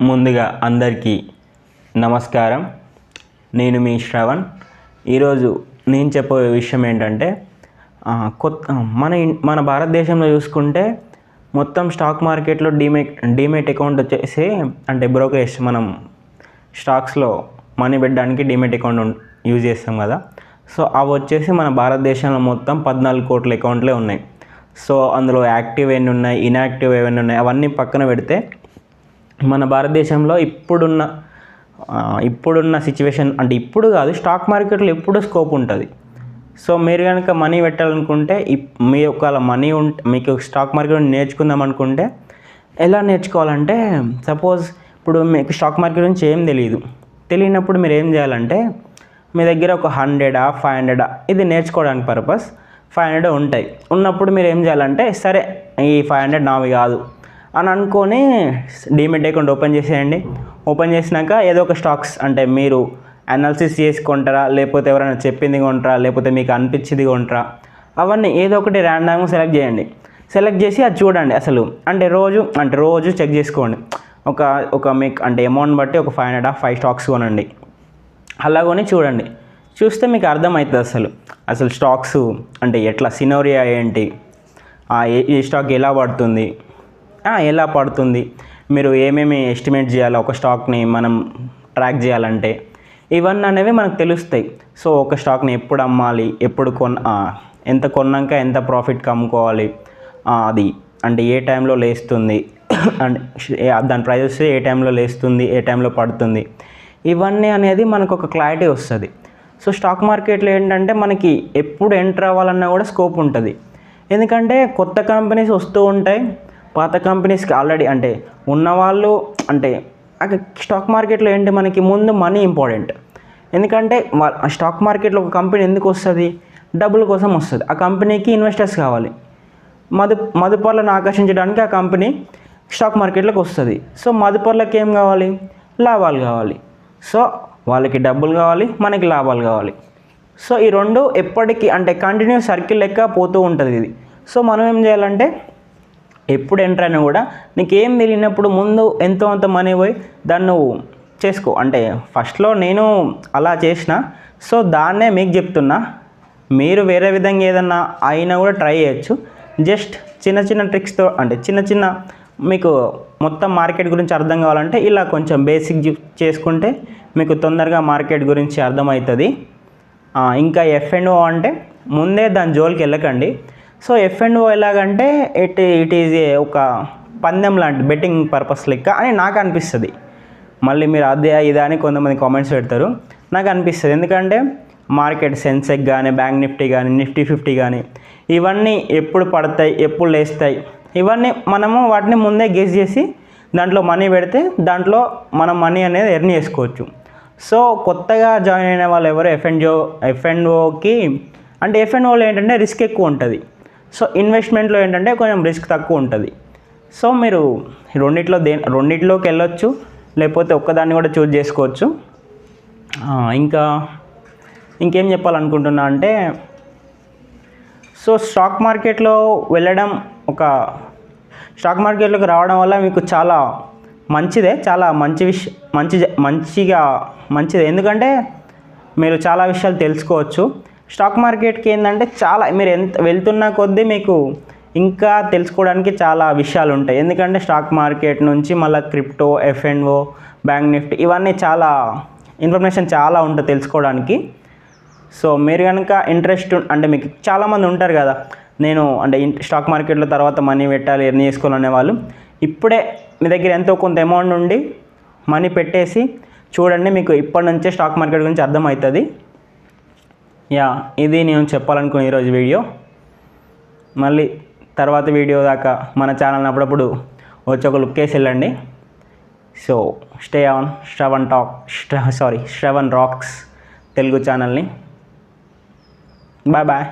ముందుగా అందరికీ నమస్కారం. నేను మీ శ్రవణ్. ఈరోజు నేను చెప్పే విషయం ఏంటంటే కొత్త మన మన భారతదేశంలో చూసుకుంటే మొత్తం స్టాక్ మార్కెట్లో డీమేట్ డీమేట్ అకౌంట్ వచ్చేసి అంటే బ్రోకరేజ్ మనం స్టాక్స్లో మనీ పెట్టడానికి డీమేట్ అకౌంట్ ఉం- యూజ్ చేస్తాం కదా. సో అవి వచ్చేసి మన భారతదేశంలో మొత్తం పద్నాలుగు కోట్ల అకౌంట్లే ఉన్నాయి. సో అందులో యాక్టివ్ ఎన్ని ఉన్నాయి ఇన్యాక్టివ్ ఏమైనా ఉన్నాయి అవన్నీ పక్కన పెడితే మన భారతదేశంలో ఇప్పుడున్న ఇప్పుడున్న సిచ్యువేషన్ అంటే ఇప్పుడు కాదు స్టాక్ మార్కెట్లో ఎప్పుడూ స్కోప్ ఉంటుంది. సో మీరు కనుక మనీ పెట్టాలనుకుంటే ఇప్- మీ ఒకవేళ మనీ ఉంటే మీకు స్టాక్ మార్కెట్ నేర్చుకుందాం అనుకుంటే ఎలా నేర్చుకోవాలంటే సపోజ్ ఇప్పుడు మీకు స్టాక్ మార్కెట్ గురించి ఏం తెలియదు తెలియనప్పుడు మీరు ఏం చేయాలంటే మీ దగ్గర ఒక హండ్రెడా ఫైవ్ హండ్రెడా ఇది నేర్చుకోవడానికి పర్పస్ ఫైవ్ హండ్రెడ్ ఉంటాయి. ఉన్నప్పుడు మీరు ఏం చేయాలంటే సరే ఈ ఫైవ్ హండ్రెడ్ నావి కాదు. అని అనుకొని డీమెట్ అకౌంట్ ఓపెన్ చేసేయండి. ఓపెన్ చేసినాక ఏదో ఒక స్టాక్స్ అంటే మీరు అనాలిసిస్ చేసుకుంటారా లేకపోతే ఎవరైనా చెప్పింది కొంటారా? లేకపోతే మీకు అనిపించింది కొంటారా? అవన్నీ ఏదో ఒకటి ర్యాండమ్గా సెలెక్ట్ చేయండి. సెలెక్ట్ చేసి అది చూడండి అసలు. అంటే రోజు అంటే రోజు చెక్ చేసుకోండి. ఒక ఒక మీకు అంటే అమౌంట్ బట్టి ఒక ఫైవ్ హండ్రెడ్ ఫైవ్ స్టాక్స్ కొనండి. అలా కొని చూడండి. చూస్తే మీకు అర్థమవుతుంది అసలు. అసలు స్టాక్స్ అంటే ఎట్లా? సినోరియా ఏంటి? ఆ ఏ- ఈ స్టాక్ ఎలా పడుతుంది? ఎలా పడుతుంది? మీరు ఏమేమి ఎస్టిమేట్ చేయాలి? ఒక స్టాక్ని మనం ట్రాక్ చేయాలంటే ఇవన్నీ అనేవి మనకు తెలుస్తాయి. సో ఒక స్టాక్ని ఎప్పుడు అమ్మాలి? ఎప్పుడు కొన్ ఎంత కొన్నాక ఎంత ప్రాఫిట్కి అమ్ముకోవాలి? అది. అంటే ఏ టైంలో లేస్తుంది? అండ్ దాని ప్రైజెస్ ఏ టైంలో లేస్తుంది? ఏ టైంలో పడుతుంది? ఇవన్నీ అనేది మనకు ఒక క్లారిటీ వస్తుంది. సో స్టాక్ మార్కెట్లో ఏంటంటే మనకి ఎప్పుడు ఎంటర్ అవ్వాలన్నా కూడా స్కోప్ ఉంటుంది. ఎందుకంటే కొత్త కంపెనీస్ వస్తూ ఉంటాయి. పాత కంపెనీస్కి ఆల్రెడీ అంటే ఉన్నవాళ్ళు అంటే స్టాక్ మార్కెట్లో ఏంటి మనకి ముందు మనీ ఇంపార్టెంట్. ఎందుకంటే ఆ స్టాక్ మార్కెట్లో ఒక కంపెనీ ఎందుకు వస్తుంది? డబ్బుల కోసం వస్తుంది. ఆ కంపెనీకి ఇన్వెస్టర్స్ కావాలి. మధు మదుపర్లను ఆకర్షించడానికి ఆ కంపెనీ స్టాక్ మార్కెట్లోకి వస్తుంది. సో మదుపర్లకు ఏం కావాలి? లాభాలు కావాలి. సో వాళ్ళకి డబ్బులు కావాలి మనకి లాభాలు కావాలి. సో ఈ రెండు ఎప్పటికీ అంటే కంటిన్యూ సర్కిల్ లెక్క పోతూ ఉంటుంది ఇది. సో మనం ఏం చేయాలంటే ఎప్పుడు ఎంటర్ అయినా కూడా నీకు ఏం తెలియనప్పుడు ముందు ఎంతో అంత మనీ పోయి దాన్ని నువ్వు చేసుకో. అంటే ఫస్ట్లో నేను అలా చేసిన. సో దాన్నే మీకు చెప్తున్నా. మీరు వేరే విధంగా ఏదన్నా అయినా కూడా ట్రై చేయొచ్చు. జస్ట్ చిన్న చిన్న ట్రిక్స్తో అంటే చిన్న చిన్న మీకు మొత్తం మార్కెట్ గురించి అర్థం కావాలంటే ఇలా కొంచెం బేసిక్ చేసుకుంటే మీకు తొందరగా మార్కెట్ గురించి అర్థమవుతుంది. ఇంకా ఎఫ్ అండ్ ఓ అంటే ముందే దాని జోలికి వెళ్ళకండి. సో ఎఫ్ అండ్ ఓ ఎలాగంటే ఇట్ ఇట్ ఈజ్ ఏ ఒక పందెం లాంటి బెట్టింగ్ పర్పస్ లెక్క అని నాకు అనిపిస్తుంది. మళ్ళీ మీరు అదే ఇదా అని కొంతమంది కామెంట్స్ పెడతారు. నాకు అనిపిస్తుంది. ఎందుకంటే మార్కెట్ సెన్సెక్ కానీ బ్యాంక్ నిఫ్టీ కానీ నిఫ్టీ ఫిఫ్టీ కానీ ఇవన్నీ ఎప్పుడు పడతాయి ఎప్పుడు లేస్తాయి ఇవన్నీ మనము వాటిని ముందే గెస్ చేసి దాంట్లో మనీ పెడితే దాంట్లో మనం మనీ అనేది ఎర్న్ చేసుకోవచ్చు. సో కొత్తగా జాయిన్ అయిన వాళ్ళు ఎవరు ఎఫ్ఎన్జో ఎఫ్ఎన్ఓకి అంటే ఎఫ్ఎన్ఓలో ఏంటంటే రిస్క్ ఎక్కువ ఉంటుంది. సో ఇన్వెస్ట్మెంట్లో ఏంటంటే కొంచెం రిస్క్ తక్కువ ఉంటుంది. సో మీరు రెండిట్లో దే రెండిట్లోకి వెళ్ళొచ్చు లేకపోతే ఒక్కదాన్ని కూడా చూజ్ చేసుకోవచ్చు. ఇంకా ఇంకేం చెప్పాలనుకుంటున్నా అంటే సో స్టాక్ మార్కెట్లో వెళ్ళడం ఒక స్టాక్ మార్కెట్లోకి రావడం వల్ల మీకు చాలా మంచిదే చాలా మంచి విష మంచి మంచిగా మంచిది. ఎందుకంటే మీరు చాలా విషయాలు తెలుసుకోవచ్చు. స్టాక్ మార్కెట్కి ఏంటంటే చాలా మీరు ఎంత వెళ్తున్న కొద్దీ మీకు ఇంకా తెలుసుకోవడానికి చాలా విషయాలు ఉంటాయి. ఎందుకంటే స్టాక్ మార్కెట్ నుంచి మళ్ళీ క్రిప్టో ఎఫ్ఎన్ఓ బ్యాంక్ నిఫ్టీ ఇవన్నీ చాలా ఇన్ఫర్మేషన్ చాలా ఉంటుంది తెలుసుకోవడానికి. సో మీరు కనుక ఇంట్రెస్ట్ అంటే మీకు చాలామంది ఉంటారు కదా నేను అంటే ఇన్- స్టాక్ మార్కెట్లో తర్వాత మనీ పెట్టాలి ఎర్న్ చేసుకోవాలనే వాళ్ళు ఇప్పుడే మీ దగ్గర ఎంతో కొంత అమౌంట్ ఉండి మనీ పెట్టేసి చూడండి మీకు ఇప్పటి నుంచే స్టాక్ మార్కెట్ గురించి అర్థమవుతుంది. యా ఇది నేను చెప్పాలనుకున్న ఈరోజు వీడియో. మళ్ళీ తర్వాత వీడియో దాకా మన ఛానల్ అప్పుడప్పుడు వచ్చి ఒక లుక్ వేసి వెళ్ళండి. So stay on Shravan talk sorry Shravan rocks Telugu ఛానల్ని. Bye bye